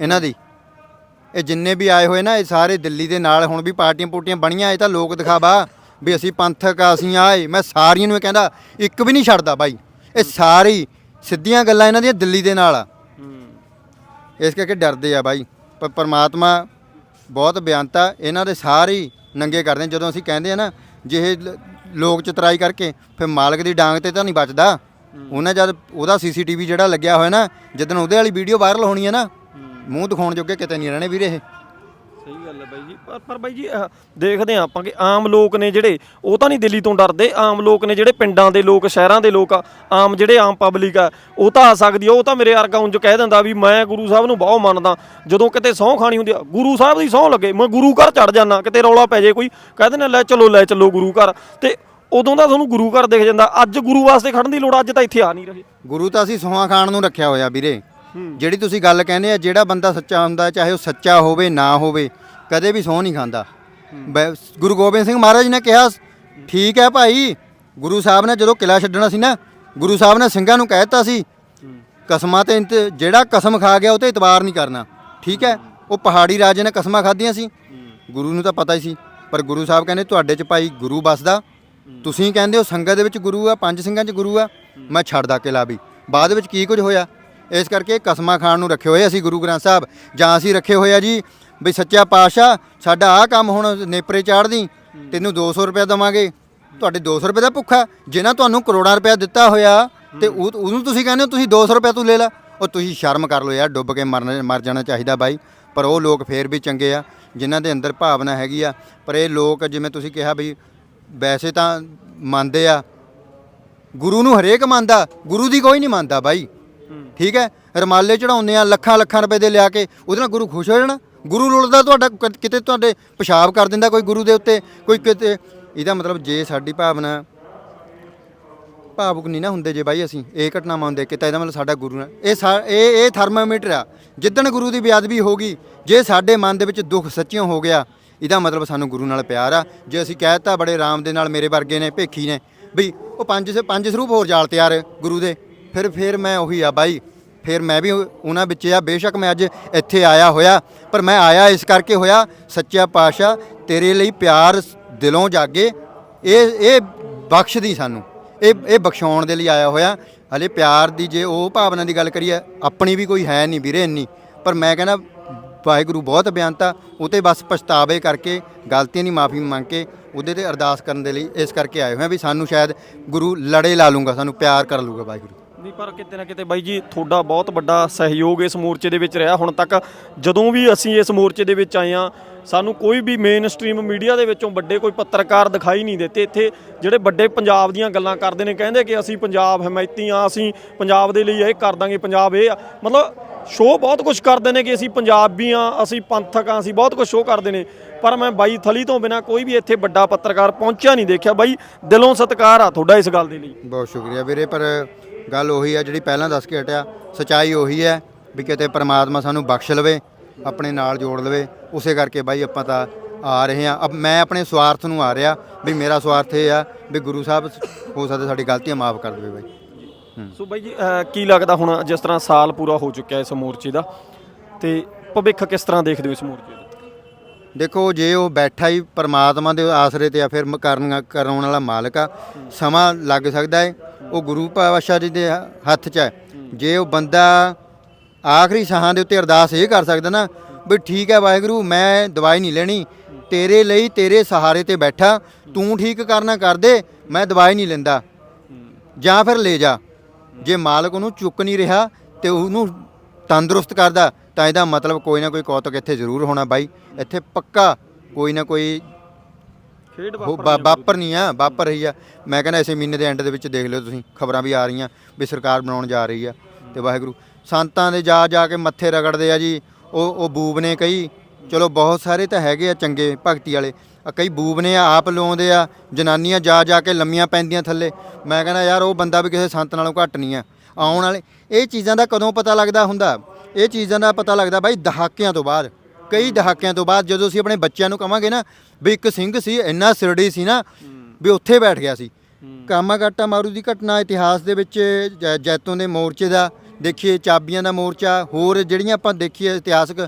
ਇਹਨਾਂ ਦੀ। ਇਹ ਜਿੰਨੇ ਵੀ ਆਏ ਹੋਏ ਨਾ ਇਹ ਸਾਰੇ ਦਿੱਲੀ ਦੇ ਨਾਲ ਹੁਣ ਵੀ ਪਾਰਟੀਆਂ ਪੂਟੀਆਂ ਬਣੀਆਂ ਇਹ ਤਾਂ ਲੋਕ ਦਿਖਾਵਾ ਵੀ ਅਸੀਂ ਪੰਥਕ ਆ ਅਸੀਂ ਆਏ ਮੈਂ ਸਾਰੀਆਂ ਨੂੰ ਇਹ ਕਹਿੰਦਾ ਇੱਕ ਵੀ ਨਹੀਂ ਛੱਡਦਾ ਬਾਈ। ਇਹ ਸਾਰੀ ਸਿੱਧੀਆਂ ਗੱਲਾਂ ਇਹਨਾਂ ਦੀਆਂ ਦਿੱਲੀ ਦੇ ਨਾਲ ਆ। ਇਸ ਕਰਕੇ ਡਰਦੇ ਆ ਬਾਈ। ਪਰ ਪਰਮਾਤਮਾ ਬਹੁਤ ਬਿਆਨਤਾ ਇਹਨਾਂ ਦੇ ਸਾਰੇ ਨੰਗੇ ਕਰਦੇ। ਜਦੋਂ ਅਸੀਂ ਕਹਿੰਦੇ ਆ ਨਾ ਜੇ ਇਹ ਲੋਕ ਚਤਰਾਈ ਕਰਕੇ ਫਿਰ ਮਾਲਕ ਦੀ ਡਾਂਗ ਤੇ ਤਾਂ ਨਹੀਂ ਬਚਦਾ। ਉਹਨਾਂ ਜਦ ਉਹਦਾ ਸੀਸੀਟੀਵੀ ਜਿਹੜਾ ਲੱਗਿਆ ਹੋਇਆ ਨਾ ਜਦੋਂ ਉਹਦੇ ਵਾਲੀ ਵੀਡੀਓ ਵਾਇਰਲ ਹੋਣੀ ਹੈ ਨਾ ਮੂੰਹ ਦਿਖਾਉਣ ਜੋਗੇ ਕਿਤੇ ਨਹੀਂ ਰਹਿਣੇ ਵੀਰੇ ਇਹ।
ਸਹੀ ਗੱਲ ਹੈ ਬਾਈ ਜੀ। ਪਰ ਪਰ ਬਾਈ ਜੀ ਅਹ, ਦੇਖਦੇ ਹਾਂ ਆਪਾਂ ਕਿ ਆਮ ਲੋਕ ਨੇ ਜਿਹੜੇ ਉਹ ਤਾਂ ਨਹੀਂ ਦਿੱਲੀ ਤੋਂ ਡਰਦੇ। ਆਮ ਲੋਕ ਨੇ ਜਿਹੜੇ ਪਿੰਡਾਂ ਦੇ ਲੋਕ ਸ਼ਹਿਰਾਂ ਦੇ ਲੋਕ ਆ, ਆਮ ਜਿਹੜੇ ਆਮ ਪਬਲਿਕ ਆ ਉਹ ਤਾਂ ਆ ਸਕਦੀ ਆ। ਉਹ ਤਾਂ ਮੇਰੇ ਵਰਗਾ ਉਂਝ ਕਹਿ ਦਿੰਦਾ ਵੀ ਮੈਂ ਗੁਰੂ ਸਾਹਿਬ ਨੂੰ ਬਹੁਤ ਮੰਨਦਾ। ਜਦੋਂ ਕਿਤੇ ਸਹੁੰ ਖਾਣੀ ਹੁੰਦੀ ਆ ਗੁਰੂ ਸਾਹਿਬ ਦੀ ਸਹੁੰ ਲੱਗੇ ਮੈਂ ਗੁਰੂ ਘਰ ਚੜ ਜਾਣਾ ਕਿਤੇ ਰੌਲਾ ਪੈ ਜੇ ਕੋਈ ਕਹਿੰਦੇ ਨੇ ਲੈ ਚਲੋ ਲੈ ਚਲੋ ਗੁਰੂ ਘਰ। ਤੇ ਉਦੋਂ ਦਾ ਤੁਹਾਨੂੰ ਗੁਰੂ ਘਰ ਦਿਖ ਜਾਂਦਾ। ਅੱਜ ਗੁਰੂ ਵਾਸਤੇ ਖੜਨ ਦੀ ਲੋੜ ਅੱਜ ਤਾਂ ਇੱਥੇ ਆ ਨਹੀਂ ਰਹੇ।
ਗੁਰੂ ਤਾਂ ਅਸੀਂ ਸੋਹਾਂ ਖਾਣ ਨੂੰ ਰੱਖਿਆ ਹੋਇਆ ਵੀਰੇ। ਜਿਹੜੀ ਤੁਸੀਂ ਗੱਲ ਕਹਿੰਦੇ ਆ ਜਿਹੜਾ ਬੰਦਾ ਸੱਚਾ ਹੁੰਦਾ ਚਾਹੇ ਉਹ ਸੱਚਾ ਹੋਵੇ ਨਾ ਹੋਵੇ ਕਦੇ ਵੀ ਸਹੁੰ ਨਹੀਂ ਖਾਂਦਾ। ਬੈ- ਗੁਰੂ ਗੋਬਿੰਦ ਸਿੰਘ ਮਹਾਰਾਜ ਨੇ ਕਿਹਾ ਠੀਕ ਹੈ ਭਾਈ ਗੁਰੂ ਸਾਹਿਬ ਨੇ ਜਦੋਂ ਕਿਲਾ ਛੱਡਣਾ ਸੀ ਨਾ ਗੁਰੂ ਸਾਹਿਬ ਨੇ ਸਿੰਘਾਂ ਨੂੰ ਕਹਿ ਦਿੱਤਾ ਸੀ ਕਸਮਾਂ ਤੇ ਇੰਤ- ਜਿਹੜਾ ਕਸਮ ਖਾ ਗਿਆ ਉਹ ਤੇ ਇਤਬਾਰ ਨਹੀਂ ਕਰਨਾ। ਠੀਕ ਹੈ ਉਹ ਪਹਾੜੀ ਰਾਜੇ ਨੇ ਕਸਮਾਂ ਖਾਧੀਆਂ ਸੀ। ਗੁਰੂ ਨੂੰ ਤਾਂ ਪਤਾ ਹੀ ਸੀ ਪਰ ਗੁਰੂ ਸਾਹਿਬ ਕਹਿੰਦੇ ਤੁਹਾਡੇ ਚ ਭਾਈ ਗੁਰੂ ਬਸਦਾ ਤੁਸੀਂ ਕਹਿੰਦੇ ਹੋ ਸੰਗਤ ਦੇ ਵਿੱਚ ਗੁਰੂ ਆ ਪੰਜ ਸਿੰਘਾਂ 'ਚ ਗੁਰੂ ਆ। ਮੈਂ ਛੱਡਦਾ ਕਿਲਾ ਵੀ। ਬਾਅਦ ਵਿੱਚ ਕੀ ਕੁਝ ਹੋਇਆ? ਇਸ ਕਰਕੇ ਕਸਮਾਂ ਖਾਣ ਨੂੰ ਰੱਖੇ ਹੋਏ ਅਸੀਂ ਗੁਰੂ ਗ੍ਰੰਥ ਸਾਹਿਬ। ਜਾਂ ਅਸੀਂ ਰੱਖੇ ਹੋਏ ਆ ਜੀ ਵੀ ਸੱਚਾ ਪਾਤਸ਼ਾਹ ਸਾਡਾ ਆਹ ਕੰਮ ਹੁਣ ਨੇਪਰੇ ਚਾੜਦੀ ਤੈਨੂੰ 200 ਰੁਪਏ ਦਵਾਂਗੇ। ਤੁਹਾਡੇ 200 ਰੁਪਏ ਦਾ ਭੁੱਖਾ ਜਿਨ੍ਹਾਂ ਤੁਹਾਨੂੰ ਕਰੋੜਾਂ ਰੁਪਏ ਦਿੱਤਾ ਹੋਇਆ ਤੇ ਉਹ ਉਹਨੂੰ ਤੁਸੀਂ ਕਹਿੰਦੇ ਹੋ ਤੁਸੀਂ 200 ਰੁਪਏ ਤੂੰ ਲੈ ਲੈ। ਉਹ ਤੁਸੀਂ ਸ਼ਰਮ ਕਰ ਲਓ ਯਾਰ ਡੁੱਬ ਕੇ ਮਰਨ ਮਰ ਜਾਣਾ ਚਾਹੀਦਾ ਬਾਈ। ਪਰ ਉਹ ਲੋਕ ਫੇਰ ਵੀ ਚੰਗੇ ਆ ਜਿਨ੍ਹਾਂ ਦੇ ਅੰਦਰ ਭਾਵਨਾ ਹੈਗੀ ਆ। ਪਰ ਇਹ ਲੋਕ ਜਿਵੇਂ ਤੁਸੀਂ ਕਿਹਾ ਵੀ ਵੈਸੇ ਤਾਂ ਮੰਨਦੇ ਆ। ਗੁਰੂ ਨੂੰ ਹਰੇਕ ਮੰਨਦਾ ਗੁਰੂ ਦੀ ਕੋਈ ਨਹੀਂ ਮੰਨਦਾ ਬਾਈ। ਠੀਕ ਹੈ? ਰਮਾਲੇ ਚੜਾਉਂਦੇ ਆ, ਲੱਖਾਂ ਲੱਖਾਂ ਰੁਪਏ ਦੇ ਲਿਆ ਕੇ, ਉਹਦੇ ਨਾਲ ਗੁਰੂ ਖੁਸ਼ ਹੋ ਜਾਣਾ। ਗੁਰੂ ਰੁਲਦਾ ਤੁਹਾਡਾ ਕ- ਕਿਤੇ ਤੁਹਾਡੇ ਪਿਸ਼ਾਬ ਕਰ ਦਿੰਦਾ ਕੋਈ ਗੁਰੂ ਦੇ ਉੱਤੇ, ਕੋਈ ਕਿਤੇ। ਇਹਦਾ ਮਤਲਬ ਜੇ ਸਾਡੀ ਭਾਵਨਾ, ਭਾਵੁਕ ਨਹੀਂ ਨਾ ਹੁੰਦੇ ਜੇ ਬਾਈ ਅਸੀਂ, ਇਹ ਘਟਨਾਵਾਂ ਨੂੰ ਦੇਖ ਕੇ ਤਾਂ ਇਹਦਾ ਮਤਲਬ ਸਾਡਾ ਗੁਰੂ ਨਾਲ ਇਹ ਸਾ- ਇਹ ਇਹ ਥਰਮਾਮੀਟਰ ਆ। ਜਿੱਦਣ ਗੁਰੂ ਦੀ ਬੇਅਦਬੀ ਹੋਗੀ ਜੇ ਸਾਡੇ ਮਨ ਦੇ ਵਿੱਚ ਦੁੱਖ ਸੱਚਿਓ ਹੋ ਗਿਆ, ਇਹਦਾ ਮਤਲਬ ਸਾਨੂੰ ਗੁਰੂ ਨਾਲ ਪਿਆਰ ਆ। ਜੇ ਅਸੀਂ ਕਹਿਤਾ ਬੜੇ ਆਰਾਮ ਦੇ ਨਾਲ ਮੇਰੇ ਵਰਗੇ ਨੇ, ਭੇਖੀ ਨੇ ਵੀ ਉਹ ਪੰਜ ਸੇ, ਪੰਜ ਸਰੂਪ ਹੋਰ ਜਾਲ ਤਿਆਰ ਗੁਰੂ ਦੇ, ਫਿਰ ਫਿਰ ਮੈਂ ਉਹੀ ਆ ਬਾਈ ਫਿਰ ਮੈਂ ਵੀ ਉਹਨਾਂ ਵਿੱਚ ਆ, ਬੇਸ਼ੱਕ ਮੈਂ ਅੱਜ ਇੱਥੇ ਆਇਆ ਹੋਇਆ, ਪਰ ਮੈਂ ਆਇਆ ਇਸ ਕਰਕੇ ਹੋਇਆ, ਸੱਚਾ ਪਾਤਸ਼ਾਹ, ਤੇਰੇ ਲਈ ਪਿਆਰ ਦਿਲੋਂ ਜਾਗੇ, ਇਹ ਇਹ ਬਖਸ਼ਦੀ ਸਾਨੂੰ, ਇਹ ਇਹ ਬਖਸ਼ਾਉਣ ਦੇ ਲਈ ਆਇਆ ਹੋਇਆ, ਹਲੇ ਪਿਆਰ ਦੀ ਜੇ ਉਹ ਭਾਵਨਾ ਦੀ ਗੱਲ ਕਰੀਏ, ਆਪਣੀ ਵੀ ਕੋਈ ਹੈ ਨਹੀਂ ਵੀਰੇ ਇੰਨੀ, ਪਰ ਮੈਂ ਕਹਿੰਦਾ, ਵਾਹਿਗੁਰੂ ਬਹੁਤ ਬਿਆਨਤਾ ਉਹ ਤੇ ਬਸ ਪਛਤਾਵੇ ਕਰਕੇ, ਗਲਤੀਆਂ ਦੀ ਮਾਫੀ ਮੰਗ ਕੇ, ਉਹਦੇ ਤੇ ਅਰਦਾਸ ਕਰਨ ਦੇ ਲਈ ਇਸ ਕਰਕੇ ਆਏ ਹੋਏ ਆ ਵੀ ਸਾਨੂੰ ਸ਼ਾਇਦ ਗੁਰੂ ਲੜੇ ਲਾ ਲੂੰਗਾ, ਸਾਨੂੰ ਪਿਆਰ ਕਰ ਲੂਗਾ ਵਾਹਿਗੁਰੂ।
ਨਹੀਂ, ਪਰ ਕਿਤੇ ਨਾ ਕਿਤੇ ਬਾਈ ਜੀ, ਤੁਹਾਡਾ ਬਹੁਤ ਵੱਡਾ ਸਹਿਯੋਗ ਇਸ ਮੋਰਚੇ ਦੇ ਵਿੱਚ ਰਿਹਾ। ਹੁਣ ਤੱਕ ਜਦੋਂ ਵੀ ਅਸੀਂ ਇਸ ਮੋਰਚੇ ਦੇ ਵਿੱਚ ਆਏ ਆ ਸਾਨੂੰ ਕੋਈ ਵੀ ਮੇਨ ਸਟ੍ਰੀਮ ਮੀਡੀਆ ਦੇ ਵਿੱਚੋਂ ਵੱਡੇ ਕੋਈ ਪੱਤਰਕਾਰ ਦਿਖਾਈ ਨਹੀਂ ਦਿੱਤੇ। ਇੱਥੇ ਜਿਹੜੇ ਵੱਡੇ ਪੰਜਾਬ ਦੀਆਂ ਗੱਲਾਂ ਕਰਦੇ ਨੇ, ਕਹਿੰਦੇ ਕਿ ਅਸੀਂ ਪੰਜਾਬ ਹਮਾਇਤੀ ਆ ਅਸੀਂ ਪੰਜਾਬ ਦੇ ਲਈ ਇਹ ਕਰ ਦਾਂਗੇ, ਪੰਜਾਬ ਇਹ ਆ। ਮਤਲਬ ਸ਼ੋਅ ਬਹੁਤ ਕੁਝ ਕਰਦੇ ਨੇ ਕਿ ਅਸੀਂ ਪੰਜਾਬੀ ਆ ਅਸੀਂ ਪੰਥਕ ਆ ਅਸੀਂ ਬਹੁਤ ਕੁਝ ਸ਼ੋਅ ਕਰਦੇ ਨੇ। ਪਰ ਮੈਂ ਬਾਈ ਥਲੀ ਤੋਂ ਬਿਨਾ ਕੋਈ ਵੀ ਇੱਥੇ ਵੱਡਾ ਪੱਤਰਕਾਰ ਪਹੁੰਚਿਆ ਨਹੀਂ ਦੇਖਿਆ। ਬਾਈ ਦਿਲੋਂ ਸਤਿਕਾਰ ਆ ਤੁਹਾਡਾ ਇਸ ਗੱਲ ਦੇ ਲਈ।
ਬਹੁਤ ਸ਼ੁਕਰੀਆ ਵੀਰੇ, ਪਰ ਗੱਲ ਉਹੀ ਆ ਜਿਹੜੀ ਪਹਿਲਾਂ ਦੱਸ ਕੇ ਹਟਿਆ ਸਚਾਈ ਉਹੀ ਹੈ ਵੀ ਕਿਤੇ ਪ੍ਰਮਾਤਮਾ ਸਾਨੂੰ ਬਖਸ਼ ਲਵੇ ਆਪਣੇ ਨਾਲ ਜੋੜ ਲਵੇ ਉਸੇ ਕਰਕੇ ਬਾਈ ਆਪਾਂ ਤਾਂ ਆ ਰਹੇ ਆ ਅਬ ਮੈਂ ਆਪਣੇ ਸਵਾਰਥ ਨੂੰ ਆ ਰਿਹਾ ਵੀ ਮੇਰਾ ਸਵਾਰਥ ਇਹ ਆ ਵੀ ਗੁਰੂ ਸਾਹਿਬ ਹੋ ਸਕਦਾ ਸਾਡੀ ਗਲਤੀਆਂ ਮਾਫ ਕਰ ਦੇਵੇ ਬਾਈ।
ਸੋ ਬਾਈ ਜੀ ਅਹ ਕੀ ਲੱਗਦਾ ਹੁਣ ਜਿਸ ਤਰ੍ਹਾਂ ਸਾਲ ਪੂਰਾ ਹੋ ਚੁੱਕਿਆ ਇਸ ਮੋਰਚੇ ਦਾ ਤੇ ਭਵਿੱਖ ਕਿਸ ਤਰ੍ਹਾਂ ਦੇਖਦੇ ਹੋ ਇਸ ਮੋਰਚੇ ਦਾ?
ਦੇਖੋ ਜੇ ਉਹ ਬੈਠਾ ਹੀ ਪਰਮਾਤਮਾ ਦੇ ਆਸਰੇ ਤੇ ਆ ਫਿਰ ਮ- ਕਰਨ ਕਰਾਉਣ ਵਾਲਾ ਮਾਲਕ ਆ ਸਮਾਂ ਲੱਗ ਸਕਦਾ ਹੈ। ਉਹ ਗੁਰੂ ਪਾਤਸ਼ਾਹ ਜੀ ਦੇ ਹੱਥ 'ਚ ਹੈ। ਜੇ ਉਹ ਬੰਦਾ ਆਖਰੀ ਸਾਹਾਂ ਦੇ ਉੱਤੇ ਅਰਦਾਸ ਇਹ ਕਰ ਸਕਦਾ ਨਾ ਵੀ ਠੀਕ ਹੈ ਵਾਹਿਗੁਰੂ, ਮੈਂ ਦਵਾਈ ਨਹੀਂ ਲੈਣੀ। ਤੇਰੇ ਲਈ ਤੇਰੇ ਸਹਾਰੇ ਤੇ ਬੈਠਾ। ਤੂੰ ਠੀਕ ਕਰਨਾ ਕਰ ਦੇ, ਮੈਂ ਦਵਾਈ ਨਹੀਂ ਲੈਂਦਾ। ਜਾਂ ਫਿਰ ਲੈ ਜਾ। ਜੇ ਮਾਲਕ ਉਹਨੂੰ ਚੁੱਕ ਨਹੀਂ ਰਿਹਾ ਤੇ ਉਹਨੂੰ ਤੰਦਰੁਸਤ ਕਰਦਾ, ਤਾਂ ਇਹਦਾ ਮਤਲਬ ਕੋਈ ਨਾ ਕੋਈ ਕੌਤਕ ਇੱਥੇ ਜ਼ਰੂਰ ਹੋਣਾ ਬਾਈ। ਇੱਥੇ ਪੱਕਾ ਕੋਈ ਨਾ ਕੋਈ
ਖੇਡ
ਹੋ- ਵਾ- ਵਾਪਰ ਨਹੀਂ ਆ ਵਾਪਰ ਰਹੀ ਆ। ਮੈਂ ਕਹਿੰਦਾ ਇਸੇ ਮਹੀਨੇ ਦੇ ਐਂਡ ਦੇ ਵਿੱਚ ਦੇਖ ਲਿਓ ਤੁਸੀਂ ਖਬਰਾਂ ਵੀ ਆ ਰਹੀਆਂ ਵੀ ਸਰਕਾਰ ਬਣਾਉਣ ਜਾ ਰਹੀ ਆ ਤੇ ਵਾਹਿਗੁਰੂ। ਸੰਤਾਂ ਦੇ ਜਾ ਜਾ ਕੇ ਮੱਥੇ ਰਗੜਦੇ ਆ ਜੀ ਉਹ ਉਹ ਬੂਬ ਨੇ ਕਈ ਚਲੋ ਬਹੁਤ ਸਾਰੇ ਤਾਂ ਹੈਗੇ ਆ ਚੰਗੇ ਭਗਤੀ ਵਾਲੇ ਆ ਕਈ ਬੂਬ ਨੇ ਆ ਆਪ ਲਾਉਂਦੇ ਆ ਜਨਾਨੀਆਂ ਜਾ ਜਾ ਕੇ ਲੰਮੀਆਂ ਪੈਂਦੀਆਂ ਥੱਲੇ। ਮੈਂ ਕਹਿੰਦਾ ਯਾਰ ਉਹ ਬੰਦਾ ਵੀ ਕਿਸੇ ਸੰਤ ਨਾਲੋਂ ਘੱਟ ਨਹੀਂ ਆ ਆਉਣ ਵਾਲੇ। ਇਹ ਚੀਜ਼ਾਂ ਦਾ ਕਦੋਂ ਪਤਾ ਲੱਗਦਾ ਹੁੰਦਾ? ਇਹ ਚੀਜ਼ਾਂ ਦਾ ਪਤਾ ਲੱਗਦਾ ਬਾਈ ਦਹਾਕਿਆਂ ਤੋਂ ਬਾਅਦ। ਕਈ ਦਹਾਕਿਆਂ ਤੋਂ ਬਾਅਦ ਜਦੋਂ ਅਸੀਂ ਆਪਣੇ ਬੱਚਿਆਂ ਨੂੰ ਕਵਾਂਗੇ ਨਾ ਵੀ ਇੱਕ ਸਿੰਘ ਸੀ ਇੰਨਾ ਸਿਰੜੀ ਸੀ ਨਾ ਵੀ ਉੱਥੇ ਬੈਠ ਗਿਆ ਸੀ। ਕਾਮਾਗਾਟਾ ਮਾਰੂ ਦੀ ਘਟਨਾ ਇਤਿਹਾਸ ਦੇ ਵਿੱਚ ਜੈ- ਜੈਤੋਂ ਦੇ ਮੋਰਚੇ ਦਾ ਦੇਖੀਏ ਚਾਬੀਆਂ ਦਾ ਮੋਰਚਾ ਹੋਰ ਜਿਹੜੀਆਂ ਆਪਾਂ ਦੇਖੀਏ ਇਤਿਹਾਸਕ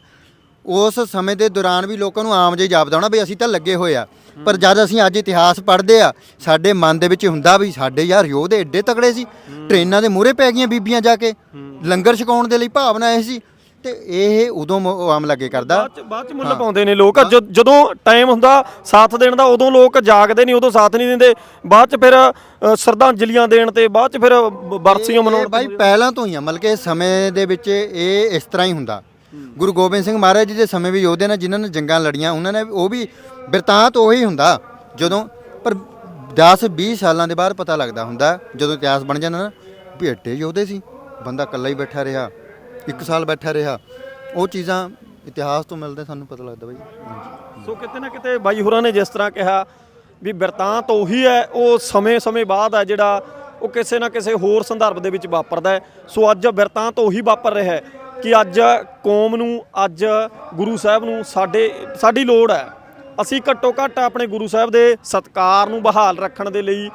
ਉਸ ਸਮੇਂ ਦੇ ਦੌਰਾਨ ਵੀ ਲੋਕਾਂ ਨੂੰ ਆਮ ਜਿਹਾ ਜਾਪਦਾ ਹੋਣਾ ਵੀ ਅਸੀਂ ਤਾਂ ਲੱਗੇ ਹੋਏ ਆ। ਪਰ ਜਦ ਅਸੀਂ ਅੱਜ ਇਤਿਹਾਸ ਪੜ੍ਹਦੇ ਆ ਸਾਡੇ ਮਨ ਦੇ ਵਿੱਚ ਹੁੰਦਾ ਵੀ ਸਾਡੇ ਯਾਰ ਯੋਧੇ ਏਡੇ ਤਕੜੇ ਸੀ ਟ੍ਰੇਨਾਂ ਦੇ ਮੂਹਰੇ ਪੈ ਗਈਆਂ ਬੀਬੀਆਂ ਜਾ ਕੇ ਲੰਗਰ ਛਕਾਉਣ ਦੇ ਲਈ ਭਾਵਨਾ ਇਹ ਸੀ ਤੇ ਇਹ ਉਦੋਂ ਮ- ਆਮ ਲੱਗੇ ਕਰਦਾ।
ਬਾਅਦ ਚ ਬਾਅਦ ਚ ਮੁੱਲ ਪਾਉਂਦੇ ਨੇ ਲੋਕ। ਜਦੋਂ ਟਾਈਮ ਹੁੰਦਾ ਸਾਥ ਦੇਣ ਦਾ ਉਦੋਂ ਲੋਕ ਜਾਗਦੇ ਨਹੀਂ ਉਦੋਂ ਸਾਥ ਨਹੀਂ ਦਿੰਦੇ। ਬਾਅਦ ਚ ਫਿਰ ਅ, ਸ਼ਰਧਾਂਜਲੀਆਂ ਦੇਣ ਤੇ ਬਾਅਦ ਚ ਫਿਰ ਬ- ਬਰਸੀਆਂ
ਇਹ
ਮਨਾਉਣ
ਬਾਈ ਪਹਿਲਾਂ ਤੋਂ ਹੀ ਆ ਮਤਲਬ ਕਿ ਸਮੇਂ ਦੇ ਵਿੱਚ ਇਹ ਇਸ ਤਰ੍ਹਾਂ ਹੀ ਹੁੰਦਾ। ਗੁਰੂ ਗੋਬਿੰਦ ਸਿੰਘ ਮਹਾਰਾਜ ਜੀ ਦੇ ਸਮੇਂ ਵੀ ਯੋਧੇ ਨੇ ਜਿਨ੍ਹਾਂ ਨੇ ਜੰਗਾਂ ਲੜੀਆਂ ਉਹਨਾਂ ਨੇ ਉਹ ਵੀ ਬਿਰਤਾਂਤ ਉਹੀ ਹੁੰਦਾ। ਜਦੋਂ ਪਰ 10 20 ਸਾਲਾਂ ਦੇ ਬਾਅਦ ਪਤਾ ਲੱਗਦਾ ਹੁੰਦਾ ਜਦੋਂ ਇਤਿਹਾਸ ਬਣ ਜਾਂਦਾ ਨਾ ਵੀ ਏਡੇ ਯੋਧੇ ਸੀ ਬੰਦਾ ਇਕੱਲਾ ਹੀ ਬੈਠਾ ਰਿਹਾ। ਇੱਕ ਸਾਲ ਬੈਠਾ ਰਿਹਾ, ਉਹ ਚੀਜ਼ਾਂ ਇਤਿਹਾਸ ਤੋਂ ਮਿਲਦੇ ਸਾਨੂੰ ਪਤਾ ਲੱਗਦਾ ਬਾਈ। ਹਾਂਜੀ।
ਸੋ ਕਿਤੇ ਨਾ ਕਿਤੇ ਬਾਈ ਹੋਰਾਂ ਨੇ ਜਿਸ ਤਰ੍ਹਾਂ ਕਿਹਾ ਵੀ ਬਿਰਤਾਂਤ ਉਹੀ ਹੈ, ਉਹ ਸਮੇਂ-ਸਮੇਂ ਬਾਅਦ ਹੈ ਜਿਹੜਾ ਉਹ ਕਿਸੇ ਨਾ ਕਿਸੇ ਹੋਰ ਸੰਦਰਭ ਦੇ ਵਿੱਚ ਵਾਪਰਦਾ ਹੈ। ਸੋ ਅੱਜ ਬਿਰਤਾਂਤ ਉਹੀ ਵਾਪਰ ਰਿਹਾ ਹੈ ਕਿ ਅੱਜ ਕੌਮ ਨੂੰ, ਅੱਜ ਗੁਰੂ ਸਾਹਿਬ ਨੂੰ ਸਾਡੇ, ਸਾਡੀ ਲੋੜ ਹੈ। ਅਸੀਂ ਘੱਟੋ ਘੱਟ ਆਪਣੇ ਗੁਰੂ ਸਾਹਿਬ ਦੇ ਸਤਕਾਰ ਨੂੰ ਬਹਾਲ ਰੱਖਣ ਦੇ ਲਈ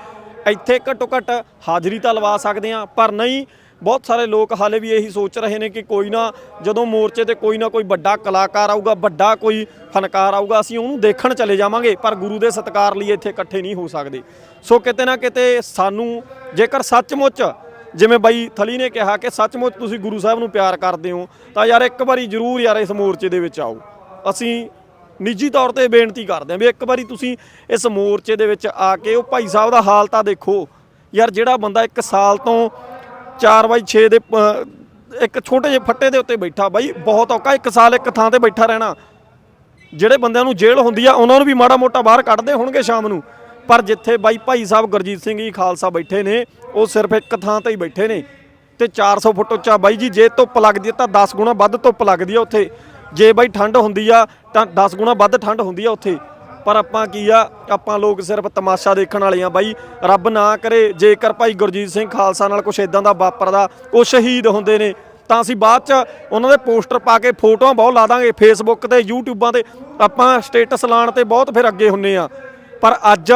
ਇੱਥੇ ਘੱਟੋ ਘੱਟ ਹਾਜ਼ਰੀ ਤਾਂ ਲਵਾ ਸਕਦੇ ਹਾਂ, ਪਰ ਨਹੀਂ ਬਹੁਤ ਸਾਰੇ ਲੋਕ ਹਾਲੇ ਵੀ ਇਹੀ ਸੋਚ ਰਹੇ ਨੇ ਕਿ ਕੋਈ ਨਾ ਜਦੋਂ ਮੋਰਚੇ ਤੇ ਕੋਈ ਨਾ ਕੋਈ ਵੱਡਾ ਕਲਾਕਾਰ ਆਊਗਾ, ਵੱਡਾ ਕੋਈ ਫਨਕਾਰ ਆਊਗਾ, ਅਸੀਂ ਉਹਨੂੰ ਦੇਖਣ ਚਲੇ ਜਾਵਾਂਗੇ, ਪਰ ਗੁਰੂ ਦੇ ਸਤਿਕਾਰ ਲਈ ਇੱਥੇ ਇਕੱਠੇ ਨਹੀਂ ਹੋ ਸਕਦੇ। ਸੋ ਕਿਤੇ ਨਾ ਕਿਤੇ ਸਾਨੂੰ ਜੇਕਰ ਸੱਚਮੁੱਚ, ਜਿਵੇਂ ਬਾਈ ਥਲੀ ਨੇ ਕਿਹਾ ਕਿ ਸੱਚਮੁੱਚ ਤੁਸੀਂ ਗੁਰੂ ਸਾਹਿਬ ਨੂੰ ਪਿਆਰ ਕਰਦੇ ਹੋ, ਤਾਂ ਯਾਰ ਇੱਕ ਵਾਰੀ ਜ਼ਰੂਰ ਯਾਰ ਇਸ ਮੋਰਚੇ ਦੇ ਵਿੱਚ ਆਓ। ਅਸੀਂ ਨਿੱਜੀ ਤੌਰ ਤੇ ਬੇਨਤੀ ਕਰਦੇ ਹਾਂ ਵੀ ਇੱਕ ਵਾਰੀ ਤੁਸੀਂ ਇਸ ਮੋਰਚੇ ਦੇ ਵਿੱਚ ਆ ਕੇ ਉਹ ਭਾਈ ਸਾਹਿਬ ਦਾ ਹਾਲ ਤਾਂ ਦੇਖੋ। ਯਾਰ ਜਿਹੜਾ ਬੰਦਾ ਇੱਕ ਸਾਲ ਤੋਂ 4x6 ਦੇ ਇੱਕ ਛੋਟੇ ਜਿਹੇ ਫੱਟੇ ਦੇ ਉੱਤੇ ਬੈਠਾ ਬਾਈ, ਬਹੁਤ ਔਕਾ ਇੱਕ ਸਾਲ ਇੱਕ ਥਾਂ ਤੇ ਬੈਠਾ ਰਹਿਣਾ। ਜਿਹੜੇ ਬੰਦਿਆਂ ਨੂੰ ਜੇਲ੍ਹ ਹੁੰਦੀ ਆ, ਉਹਨਾਂ ਨੂੰ ਵੀ ਮਾੜਾ ਮੋਟਾ ਬਾਹਰ ਕੱਢਦੇ ਹੋਣਗੇ ਸ਼ਾਮ ਨੂੰ। ਪਰ ਜਿੱਥੇ ਬਾਈ ਭਾਈ ਸਾਹਿਬ ਗੁਰਜੀਤ ਸਿੰਘ ਜੀ, ਖਾਲਸਾ ਬੈਠੇ ਨੇ, ਉਹ ਸਿਰਫ ਇੱਕ ਥਾਂ ਤੇ ਹੀ ਬੈਠੇ ਨੇ। ਤੇ 400 ਫੁੱਟ ਉੱਚਾ ਬਾਈ ਜੀ, ਜੇ ਧੁੱਪ ਲੱਗਦੀ ਹੈ ਤਾਂ 10 ਗੁਣਾ ਵੱਧ ਧੁੱਪ ਲੱਗਦੀ ਆ ਉੱਥੇ। ਜੇ ਬਾਈ ਠੰਡ ਹੁੰਦੀ ਆ ਤਾਂ 10 ਗੁਣਾ ਵੱਧ ਠੰਡ ਹੁੰਦੀ ਆ ਉੱਥੇ। ਪਰ ਆਪਾਂ ਕੀ ਆ, ਆਪਾਂ ਲੋਕ ਸਿਰਫ ਤਮਾਸ਼ਾ ਦੇਖਣ ਵਾਲੇ ਆ ਬਾਈ। ਰੱਬ ਨਾ ਕਰੇ, ਜੇਕਰ ਭਾਈ ਗੁਰਜੀਤ ਸਿੰਘ ਖਾਲਸਾ ਨਾਲ ਕੁਛ ਇਦਾਂ ਦਾ ਵਾਪਰਦਾ, ਉਹ ਸ਼ਹੀਦ ਹੁੰਦੇ ਨੇ। ਤਾਂ ਅਸੀਂ ਬਾਅਦ ਚ ਉਹਨਾਂ ਦੇ ਪੋਸਟਰ ਪਾ ਕੇ ਫੋਟੋਆਂ ਬਹੁਤ ਲਾ ਦਾਂਗੇ ਫੇਸਬੁੱਕ ਤੇ ਯੂਟਿਊਬਾਂ ਤੇ। ਆਪਾਂ ਸਟੇਟਸ ਲਾਣ ਤੇ ਬਹੁਤ ਫਿਰ ਅੱਗੇ ਹੁੰਨੇ ਆ। ਪਰ ਅੱਜ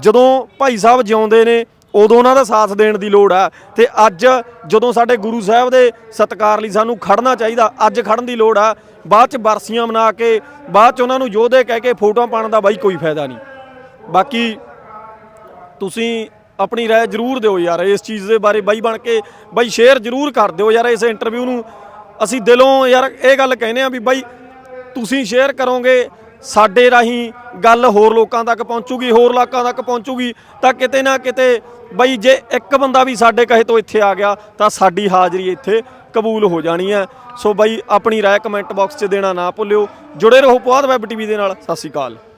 ਜਦੋਂ ਭਾਈ ਸਾਹਿਬ ਜਿਉਂਦੇ ਨੇ ਉਦੋਂ ਉਹਨਾਂ ਦਾ ਸਾਥ ਦੇਣ ਦੀ ਲੋੜ ਆ ਤੇ ਅੱਜ ਜਦੋਂ ਸਾਡੇ ਗੁਰੂ ਸਾਹਿਬ ਦੇ ਸਤਿਕਾਰ ਲਈ ਸਾਨੂੰ ਖੜਨਾ ਚਾਹੀਦਾ ਅੱਜ ਖੜਨ ਦੀ ਲੋੜ ਆ ਬਾਅਦ ਚ ਬਰਸੀਆਂ ਮਨਾ ਕੇ ਬਾਅਦ ਚ ਉਹਨਾਂ ਨੂੰ ਯੋਧੇ ਕਹਿ ਕੇ ਫੋਟੋਆਂ ਪਾਉਣ ਦਾ ਬਾਈ ਕੋਈ ਫਾਇਦਾ ਨਹੀਂ ਬਾਕੀ ਤੁਸੀਂ ਆਪਣੀ رائے ਜਰੂਰ ਦਿਓ ਯਾਰ ਇਸ ਚੀਜ਼ ਦੇ ਬਾਰੇ ਬਾਈ ਬਣ ਕੇ ਬਾਈ ਸ਼ੇਅਰ ਜਰੂਰ ਕਰ ਦਿਓ ਯਾਰ ਇਸ ਇੰਟਰਵਿਊ ਨੂੰ ਅਸੀਂ ਦਿਲੋਂ ਯਾਰ ਇਹ ਗੱਲ ਕਹਿੰਦੇ ਆ ਵੀ ਬਾਈ ਤੁਸੀਂ ਸ਼ੇਅਰ ਕਰੋਗੇ ਸਾਡੇ ਰਾਹੀਂ ਗੱਲ ਹੋਰ ਲੋਕਾਂ ਤੱਕ ਪਹੁੰਚੂਗੀ ਹੋਰ ਲੋਕਾਂ ਤੱਕ ਪਹੁੰਚੂਗੀ ਤਾਂ ਕਿਤੇ ਨਾ ਕਿਤੇ ਬਈ ਜੇ ਇੱਕ ਬੰਦਾ ਵੀ ਸਾਡੇ ਕਹੇ ਤੋਂ ਇੱਥੇ ਆ ਗਿਆ ਤਾਂ ਸਾਡੀ ਹਾਜ਼ਰੀ ਇੱਥੇ ਕਬੂਲ ਹੋ ਜਾਣੀ ਹੈ। ਸੋ ਬਾਈ ਆਪਣੀ ਰਾਏ ਕਮੈਂਟ ਬਾਕਸ 'ਚ ਦੇਣਾ ਨਾ ਭੁੱਲਿਓ। ਜੁੜੇ ਰਹੋ ਪੁਆਧ ਵੈਬ ਟੀਵੀ ਦੇ ਨਾਲ। ਸਤਿ ਸ਼੍ਰੀ ਅਕਾਲ।